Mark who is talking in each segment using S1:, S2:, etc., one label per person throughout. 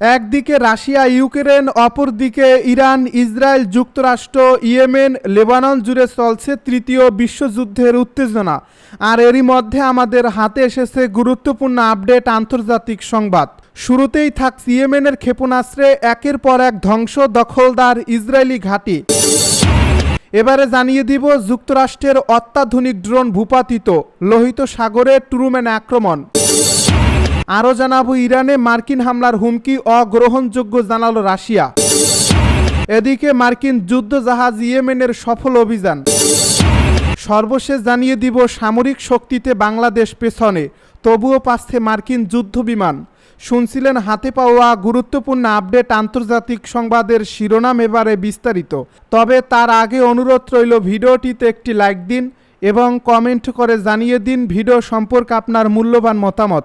S1: একদিকে Russia, Ukraine, অপরদিকে Iran, Israel, যুক্তরাষ্ট্র, ইয়েমেন, লেবানন জুড়ে চলছে তৃতীয় বিশ্বযুদ্ধের উত্তেজনা। আর এরই মধ্যে আমাদের হাতে এসেছে গুরুত্বপূর্ণ আপডেট আন্তর্জাতিক সংবাদ। শুরুতেই থাকছে ইয়েমেনের ক্ষেপণাস্ত্রে একের পর এক ধ্বংস দখলদার ইসরায়েলি ঘাঁটি। এবারে জানিয়ে দিব যুক্তরাষ্ট্রের অত্যাধুনিক ড্রোন ভূপাতিত, লোহিত সাগরে টুরুম্যান আক্রমণ। আরও জানাব, ইরানে মার্কিন হামলার হুমকি অগ্রহণযোগ্য জানালো রাশিয়া। এদিকে মার্কিন যুদ্ধজাহাজ ইয়েমেনের সফল অভিযান। সর্বশেষ জানিয়ে দিব, সামরিক শক্তিতে বাংলাদেশ পেছনে, তবুও পাচ্ছে মার্কিন যুদ্ধ বিমান শুনছিলেন, হাতে পাওয়া গুরুত্বপূর্ণ আপডেট আন্তর্জাতিক সংবাদের শিরোনাম এবারে বিস্তারিত। তবে তার আগে অনুরোধ রইল, ভিডিওটিতে একটি লাইক দিন এবং কমেন্ট করে জানিয়ে দিন, ভিডিও সম্পর্কে আপনার মূল্যবান মতামত।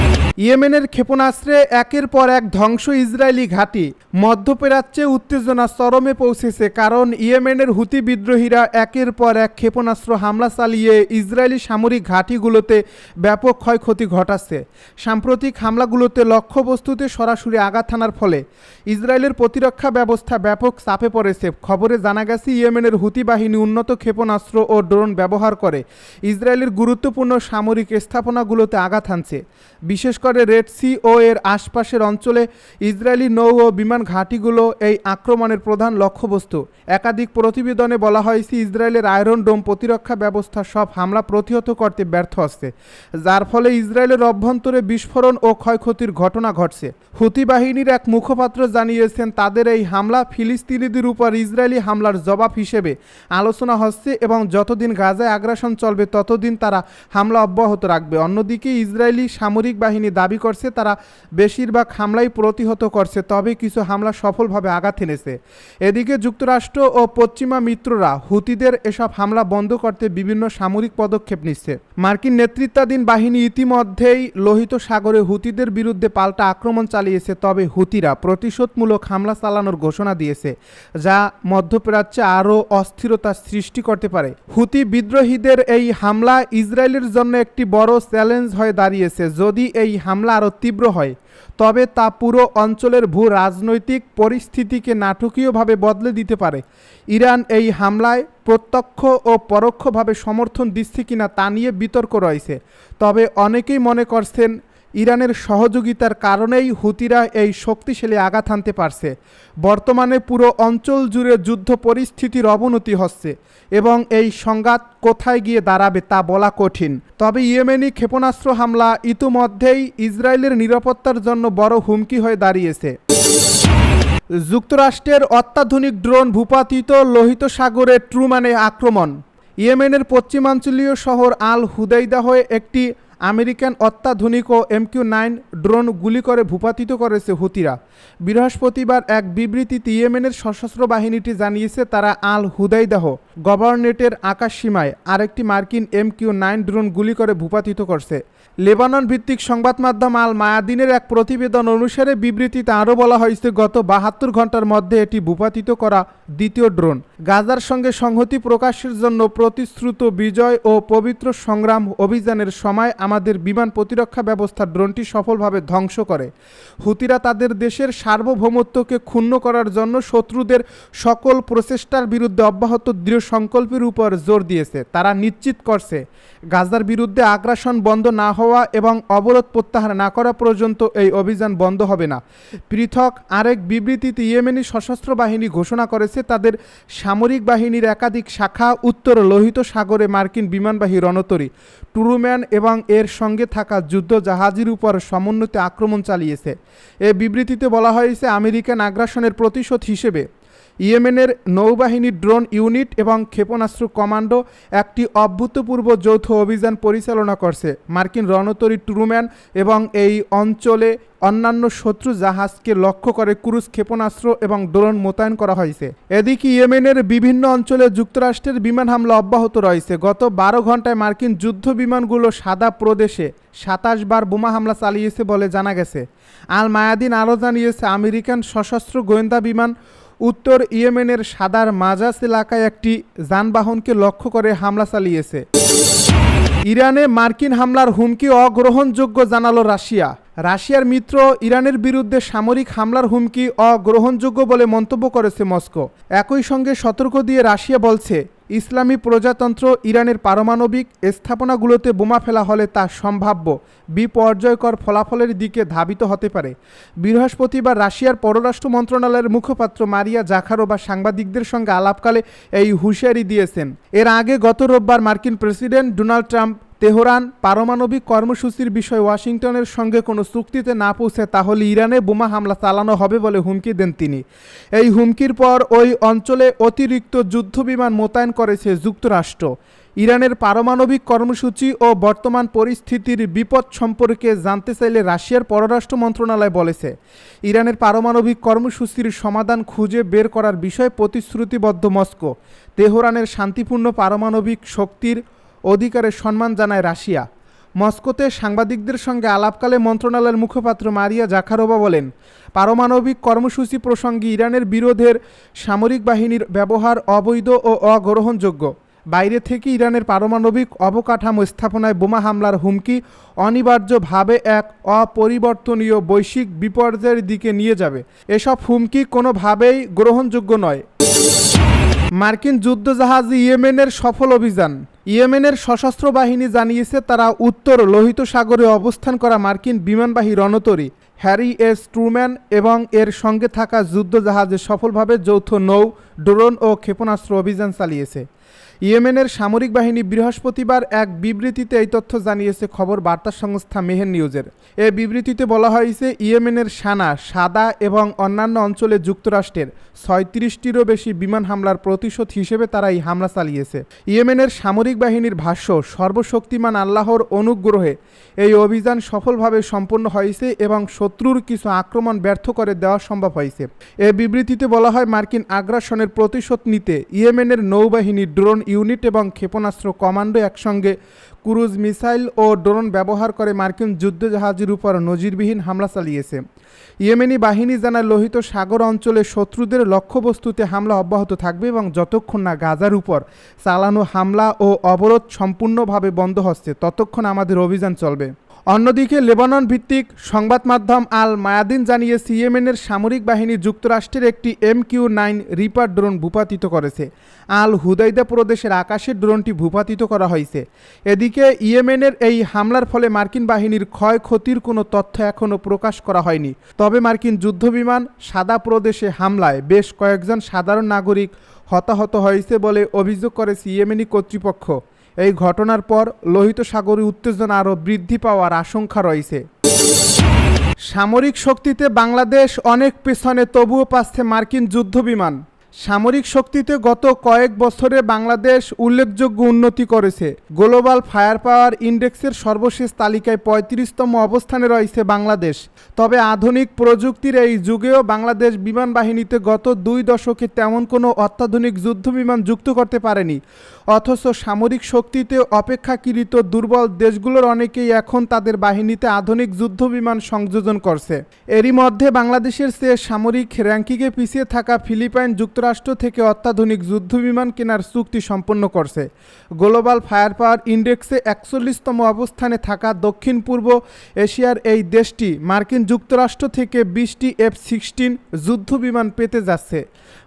S1: ইয়েমেনের ক্ষেপণাস্ত্রে একের পর এক ধ্বংস ইসরায়েলি ঘাঁটি। মধ্যপ্রাচ্যে উত্তেজনা চরমে পৌঁছেছে কারণ ইয়েমেনের হুতি বিদ্রোহীরা একের পর এক ক্ষেপণাস্ত্র হামলা চালিয়ে ইসরায়েলি সামরিক ঘাঁটিগুলোতে ব্যাপক ক্ষয়ক্ষতি ঘটাচ্ছে। সাম্প্রতিক হামলাগুলোতে লক্ষ্যবস্তুতে সরাসরি আঘাত হানার ফলে ইসরায়েলের প্রতিরক্ষা ব্যবস্থা ব্যাপক চাপে পড়েছে। খবরে জানা গেছে, ইয়েমেনের হুতি বাহিনী উন্নত ক্ষেপণাস্ত্র ও ড্রোন ব্যবহার করে ইসরায়েলের গুরুত্বপূর্ণ সামরিক স্থাপনাগুলোতে আঘাত হানছে। বিশেষ করে রেড সি ও এর আশপাশের অঞ্চলে ইসরায়েলি নৌ ও বিমান ঘাঁটিগুলো এই আক্রমণের প্রধান লক্ষ্যবস্তু। একাধিক প্রতিবেদনে বলা হয়েছে, ইসরায়েলের আয়রন ডোম প্রতিরক্ষা ব্যবস্থা সব হামলা প্রতিহত করতে ব্যর্থ হচ্ছে, যার ফলে ইসরায়েলের অভ্যন্তরে বিস্ফোরণ ও ক্ষয়ক্ষতির ঘটনা ঘটছে। হুতি বাহিনীর এক মুখপাত্র জানিয়েছেন, তাদের এই হামলা ফিলিস্তিনিদের উপর ইসরায়েলি হামলার জবাব হিসেবে আলোচনা হচ্ছে এবং যতদিন গাজায় আগ্রাসন চলবে, ততদিন তারা হামলা অব্যাহত রাখবে। অন্যদিকে, ইসরায়েলি সামরিক বাহিনী দাবি করছে, তারা বেশিরভাগ হামলাই প্রতিহত করছে, তবে কিছু হামলা সফলভাবে আঘাত এনেছে। এদিকে যুক্তরাষ্ট্র ও পশ্চিমা মিত্ররা হুতিদের এসব হামলা বন্ধ করতে বিভিন্ন সামরিক পদক্ষেপ নিচ্ছে। মার্কিন নেতৃত্বাধীন বাহিনী ইতিমধ্যেই লোহিত সাগরে হুতিদের বিরুদ্ধে পাল্টা আক্রমণ চালিয়েছে, তবে হুতিরা প্রতিশোধমূলক হামলা চালানোর ঘোষণা দিয়েছে, যা মধ্যপ্রাচ্যে আরও অস্থিরতা সৃষ্টি করতে পারে। হুতি বিদ্রোহীদের এই হামলা ইসরায়েলের জন্য একটি বড় চ্যালেঞ্জ হয়ে দাঁড়িয়েছে, যদি এই হামলা আরও তীব্র হয়। তবে তা পুরো অঞ্চলের ভূ রাজনৈতিক পরিস্থিতিকে নাটকীয়ভাবে বদলে দিতে পারে। ইরান এই হামলায় প্রত্যক্ষ ও পরোক্ষভাবে সমর্থন দিচ্ছে কিনা তা নিয়ে বিতর্ক রয়েছে। তবে অনেকেই মনে করছেন ইরানের সহযোগিতার কারণেই হুতিরা এই শক্তিশালী আঘাত হানতে পারছে। বর্তমানে পুরো অঞ্চল জুড়ে যুদ্ধ পরিস্থিতির অবনতি হচ্ছে এবং এই সংঘাত কোথায় গিয়ে দাঁড়াবে তা বলা কঠিন। তবে ইয়েমেনি ক্ষেপণাস্ত্র হামলা ইতিমধ্যেই ইসরায়েলের নিরাপত্তার জন্য বড় হুমকি হয়ে দাঁড়িয়েছে। যুক্তরাষ্ট্রের অত্যাধুনিক ড্রোন ভূপাতিত লোহিত সাগরে ট্রুম্যানে আক্রমণ। ইয়েমেনের পশ্চিমাঞ্চলীয় শহর আল হুদাইদা হয়ে একটি আমেরিকান অত্যাধুনিক ও এমকিউ নাইন ড্রোন গুলি করে ভূপাতিত করেছে হুতিরা। বৃহস্পতিবার এক বিবৃতিতে ইয়েমেনের সশস্ত্র বাহিনীটি জানিয়েছে, তারা আল হুদাইদাহ গভর্নেটের আকাশ সীমায় আরেকটি মার্কিন এমকিউ নাইন ড্রোন গুলি করে ভূপাতিত করছে। লেবানন ভিত্তিক সংবাদ মাধ্যম আল মায়াদিনের এক প্রতিবেদন অনুসারে বিবৃতিতে আরও বলা হয়েছে, গত বাহাত্তর ঘণ্টার মধ্যে এটি ভূপাতিত করা দ্বিতীয় ড্রোন। গাজার সঙ্গে সংহতি প্রকাশের জন্য প্রতিশ্রুত বিজয় ও পবিত্র সংগ্রাম অভিযানের সময় আমাদের বিমান প্রতিরক্ষা ব্যবস্থা ড্রোনটি সফলভাবে ধ্বংস করে। হুতিরা তাদের দেশের সার্বভৌমত্বকে ক্ষুণ্ণ করার জন্য শত্রুদের সকল প্রচেষ্টার বিরুদ্ধে অব্যাহত দৃঢ় সংকল্পের উপর জোর দিয়েছে। তারা নিশ্চিত করছে, গাজার বিরুদ্ধে আগ্রাসন বন্ধ না হওয়া এবং অবরোধ প্রত্যাহার না করা পর্যন্ত এই অভিযান বন্ধ হবে না। পৃথক আরেক বিবৃতিতে ইয়েমেনি সশস্ত্র বাহিনী ঘোষণা করেছে, তাদের সামরিক বাহিনীর একাধিক শাখা উত্তর লোহিত সাগরে মার্কিন বিমানবাহী রণতরী, টুরুম্যান এবং এর সঙ্গে থাকা যুদ্ধ জাহাজের উপর সমন্বিত আক্রমণ চালিয়েছে। এ বিবৃতিতে বলা হয়েছে, আমেরিকান আগ্রাসনের প্রতিশোধ হিসেবে ইয়েমেনের নৌবাহিনীর ড্রোন ইউনিট এবং ক্ষেপণাস্ত্র কমান্ডো একটি অভূতপূর্ব যৌথ অভিযান পরিচালনা করছে। মার্কিন রণতরী ট্রুম্যান এবং এই অঞ্চলে অন্যান্য শত্রু জাহাজকে লক্ষ্য করে ক্রুজ ক্ষেপণাস্ত্র এবং ড্রোন মোতায়েন করা হয়েছে। এদিকে ইয়েমেনের বিভিন্ন অঞ্চলে যুক্তরাষ্ট্রের বিমান হামলা অব্যাহত রয়েছে। গত বারো ঘন্টায় মার্কিন যুদ্ধ বিমানগুলো সাদা প্রদেশে সাতাশ বার বোমা হামলা চালিয়েছে বলে জানা গেছে। আল মায়াদিন আরও জানিয়েছে, আমেরিকান সশস্ত্র গোয়েন্দা বিমান উত্তর ইয়েমেনের সাদার মাজাস এলাকায় একটি যানবাহনকে লক্ষ্য করে হামলা চালিয়েছে। ইরানে মার্কিন হামলার হুমকি অগ্রহণযোগ্য জানালো রাশিয়া। রাশিয়ার মিত্র ইরানের বিরুদ্ধে সামরিক হামলার হুমকি অগ্রহণযোগ্য বলে মন্তব্য করেছে মস্কো। একই সঙ্গে সতর্ক দিয়ে রাশিয়া বলছে ইসলামী প্রজাতন্ত্র ইরানের পারমাণবিক স্থাপনাগুলোতে বোমা ফেলা হলে তা সম্ভাব্য বিপর্যয়কর ফলাফলের দিকে ধাবিত হতে পারে। বৃহস্পতিবার রাশিয়ার পররাষ্ট্র মন্ত্রণালয়ের মুখপাত্র মারিয়া জাখারোবা সাংবাদিকদের সঙ্গে আলাপকালে এই হুঁশিয়ারি দিয়েছেন। এর আগে গত রোববার মার্কিন প্রেসিডেন্ট ডোনাল্ড ট্রাম্প তেহরান পারমাণবিক কর্মসূচির বিষয়ে ওয়াশিংটনের সঙ্গে কোনো চুক্তিতে না পৌঁছে তাহলে ইরানে বোমা হামলা চালানো হবে বলে হুমকি দেন তিনি। এই হুমকির পর ওই অঞ্চলে অতিরিক্ত যুদ্ধবিমান মোতায়েন করেছে যুক্তরাষ্ট্র। ইরানের পারমাণবিক কর্মসূচি ও বর্তমান পরিস্থিতির বিপদ সম্পর্কে জানতে চাইলে রাশিয়ার পররাষ্ট্র মন্ত্রণালয় বলেছে। ইরানের পারমাণবিক কর্মসূচির সমাধান খুঁজে বের করার বিষয়ে প্রতিশ্রুতিবদ্ধ মস্কো। তেহরানের শান্তিপূর্ণ পারমাণবিক শক্তির অধিকারে সম্মান জানায় রাশিয়া। মস্কোতে সাংবাদিকদের সঙ্গে আলাপকালে মন্ত্রণালয়ের মুখপাত্র মারিয়া জাখারোবা বলেন, পারমাণবিক কর্মসূচি প্রসঙ্গে ইরানের বিরোধের সামরিক বাহিনীর ব্যবহার অবৈধ ও অগ্রহণযোগ্য। বাইরে থেকে ইরানের পারমাণবিক অবকাঠামো স্থাপনায় বোমা হামলার হুমকি অনিবার্যভাবে এক অপরিবর্তনীয় বৈশ্বিক বিপর্যয়ের দিকে নিয়ে যাবে। এসব হুমকি কোনোভাবেই গ্রহণযোগ্য নয়। মার্কিন যুদ্ধজাহাজ ইয়েমেনের সফল অভিযান। ইয়েমেনের সশস্ত্র বাহিনী জানিয়েছে তারা উত্তর লোহিত সাগরে অবস্থান করা মার্কিন বিমানবাহী রণতরী, হ্যারি এস ট্রুম্যান এবং এর সঙ্গে থাকা যুদ্ধজাহাজে সফলভাবে যৌথ নৌ, ড্রোন ও ক্ষেপণাস্ত্র অভিযান চালিয়েছে। ইয়েমেনের সামরিক বাহিনী বৃহস্পতিবার এক বিবৃতিতে এই তথ্য জানিয়েছে খবর বার্তা সংস্থা মেহের নিউজের। এ বিবৃতিতে বলা হয়েছে, ইয়েমেনের সানা সাদা এবং অন্যান্য অঞ্চলে যুক্তরাষ্ট্রের ছয়ত্রিশটিরও বেশি বিমান হামলার প্রতিশোধ হিসেবে তারা এই হামলা চালিয়েছে। ইয়েমেনের সামরিক বাহিনীর ভাষ্য, সর্বশক্তিমান আল্লাহর অনুগ্রহে এই অভিযান সফলভাবে সম্পন্ন হয়েছে এবং শত্রুর কিছু আক্রমণ ব্যর্থ করে দেওয়া সম্ভব হয়েছে। এ বিবৃতিতে বলা হয়, মার্কিন আগ্রাসনের প্রতিশোধ নিতে ইয়েমেনের নৌবাহিনী ড্রোন ইউনিট এবং ক্ষেপণাস্ত্র কমান্ডো একসঙ্গে ক্রুজ মিসাইল ও ড্রোন ব্যবহার করে মার্কিন যুদ্ধজাহাজের উপর নজিরবিহীন হামলা চালিয়েছে। ইয়েমেনি বাহিনী জানায়, লোহিত সাগর অঞ্চলে শত্রুদের লক্ষ্যবস্তুতে হামলা অব্যাহত থাকবে এবং যতক্ষণ না গাজার উপর চালানো হামলা ও অবরোধ সম্পূর্ণভাবে বন্ধ হচ্ছে, ততক্ষণ আমাদের অভিযান চলবে। অন্যদিকে লেবানন ভিত্তিক সংবাদ মাধ্যম আল মায়াদিন জানিয়েছে ইয়েমেনের সামরিক বাহিনী যুক্তরাষ্ট্রের একটি M Q nine Reaper drone ভূপাতিত করেছে। আল হুদাইদা প্রদেশের আকাশের ড্রোনটি ভূপাতিত করা হয়েছে। এদিকে ইয়েমেনের এই হামলার ফলে মার্কিন বাহিনীর ক্ষয়ক্ষতির কোনো তথ্য এখনও প্রকাশ করা হয়নি। তবে মার্কিন যুদ্ধবিমান সাদা প্রদেশে হামলায় বেশ কয়েকজন সাধারণ নাগরিক হতাহত হয়েছে বলে অভিযোগ করেছে ইয়েমেনি কর্তৃপক্ষ। এই ঘটনার পর লোহিত সাগরে উত্তেজনা আরও বৃদ্ধি পাওয়ার আশঙ্কা রয়েছে। সামরিক শক্তিতে বাংলাদেশ অনেক পেছনে, তবুও পাচ্ছে মার্কিন যুদ্ধবিমান। সামরিক শক্তিতে গত কয়েক বছরে বাংলাদেশ উল্লেখযোগ্য উন্নতি করেছে। গ্লোবাল ফায়ার পাওয়ার ইন্ডেক্সের সর্বশেষ তালিকায় পঁয়ত্রিশতম অবস্থানে রয়েছে বাংলাদেশ। তবে আধুনিক প্রযুক্তির এই যুগেও বাংলাদেশ বিমান বাহিনীতে গত দুই দশকে তেমন কোনো অত্যাধুনিক যুদ্ধবিমান যুক্ত করতে পারেনি। অথচ সামরিক শক্তিতে অপেক্ষাকৃত দুর্বল দেশগুলোর অনেকেই এখন তাদের বাহিনীতে আধুনিক যুদ্ধবিমান সংযোজন করছে। এরই মধ্যে বাংলাদেশের চেয়ে সামরিক র্যাঙ্কিংয়ে পিছিয়ে থাকা ফিলিপাইন যুক্তরাষ্ট্র থেকে অত্যাধুনিক যুদ্ধবিমান কেনার চুক্তি সম্পন্ন করছে। গ্লোবাল ফায়ার পাওয়ার ইন্ডেক্সে একচল্লিশতম অবস্থানে থাকা দক্ষিণ পূর্ব এশিয়ার এই দেশটি মার্কিন যুক্তরাষ্ট্র থেকে বিশটি এফ সিক্সটিন যুদ্ধবিমান পেতে যাচ্ছে।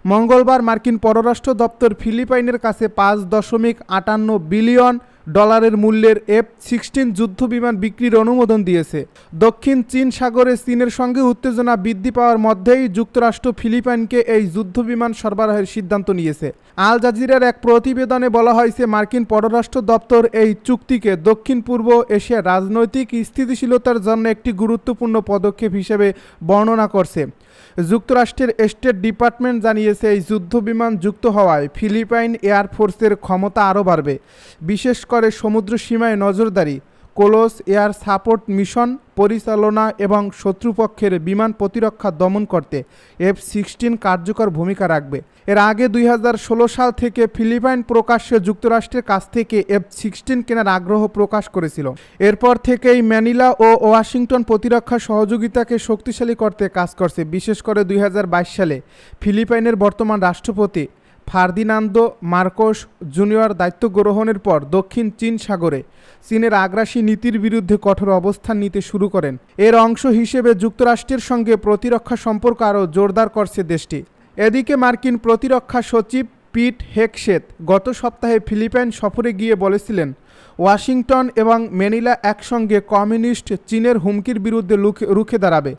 S1: মঙ্গলবার মার্কিন পররাষ্ট্র দপ্তর ফিলিপাইনের কাছে পাঁচ দশমিক আটান্ন বিলিয়ন ডলারের মূল্যের এফ সিক্সটিন যুদ্ধবিমান বিক্রির অনুমোদন দিয়েছে। দক্ষিণ চীন সাগরে চীনের সঙ্গে উত্তেজনা বৃদ্ধি পাওয়ার মধ্যেই যুক্তরাষ্ট্র ফিলিপাইনকে এই যুদ্ধবিমান সরবরাহের সিদ্ধান্ত নিয়েছে। আল জাজিরার এক প্রতিবেদনে বলা হয়েছে, মার্কিন পররাষ্ট্র দপ্তর এই চুক্তিকে দক্ষিণ পূর্ব এশিয়ার রাজনৈতিক স্থিতিশীলতার জন্য একটি গুরুত্বপূর্ণ পদক্ষেপ হিসেবে বর্ণনা করছে। যুক্তরাষ্ট্রের স্টেট ডিপার্টমেন্ট জানিয়েছে, এই যুদ্ধবিমান যুক্ত হওয়ায় ফিলিপাইন এয়ারফোর্সের ক্ষমতা আরও বাড়বে। বিশেষ করে সমুদ্র সীমায় নজরদারি, কোলোস এয়ার সাপোর্ট মিশন, পরিচালনা এবং শত্রুপক্ষের বিমান প্রতিরক্ষা দমন করতে এফ সিক্সটিন কার্যকর ভূমিকা রাখবে। এর আগে দুই হাজার ষোলো সাল থেকে ফিলিপাইন প্রকাশ্যে যুক্তরাষ্ট্রের কাছ থেকে এফ সিক্সটিন কেনার আগ্রহ প্রকাশ করেছিল। এরপর থেকেই ম্যানিলা ও ওয়াশিংটন প্রতিরক্ষা সহযোগিতাকে শক্তিশালী করতে কাজ করছে। বিশেষ করে দুই হাজার বাইশ সালে ফিলিপাইনের বর্তমান রাষ্ট্রপতি ফার্দিনান্দো মার্কোস জুনিয়র দায়িত্ব গ্রহণের পর দক্ষিণ চীন সাগরে চীনের আগ্রাসী নীতির বিরুদ্ধে কঠোর অবস্থান নিতে শুরু করেন। এর অংশ হিসেবে যুক্তরাষ্ট্রের সঙ্গে প্রতিরক্ষা সম্পর্ক আরও জোরদার করছে দেশটি। এদিকে মার্কিন প্রতিরক্ষা সচিব পিট হেকশেত গত সপ্তাহে ফিলিপাইন সফরে গিয়ে বলেছিলেন, ওয়াশিংটন এবং ম্যানিলা একসঙ্গে কমিউনিস্ট চীনের হুমকির বিরুদ্ধে রুখে দাঁড়াবে।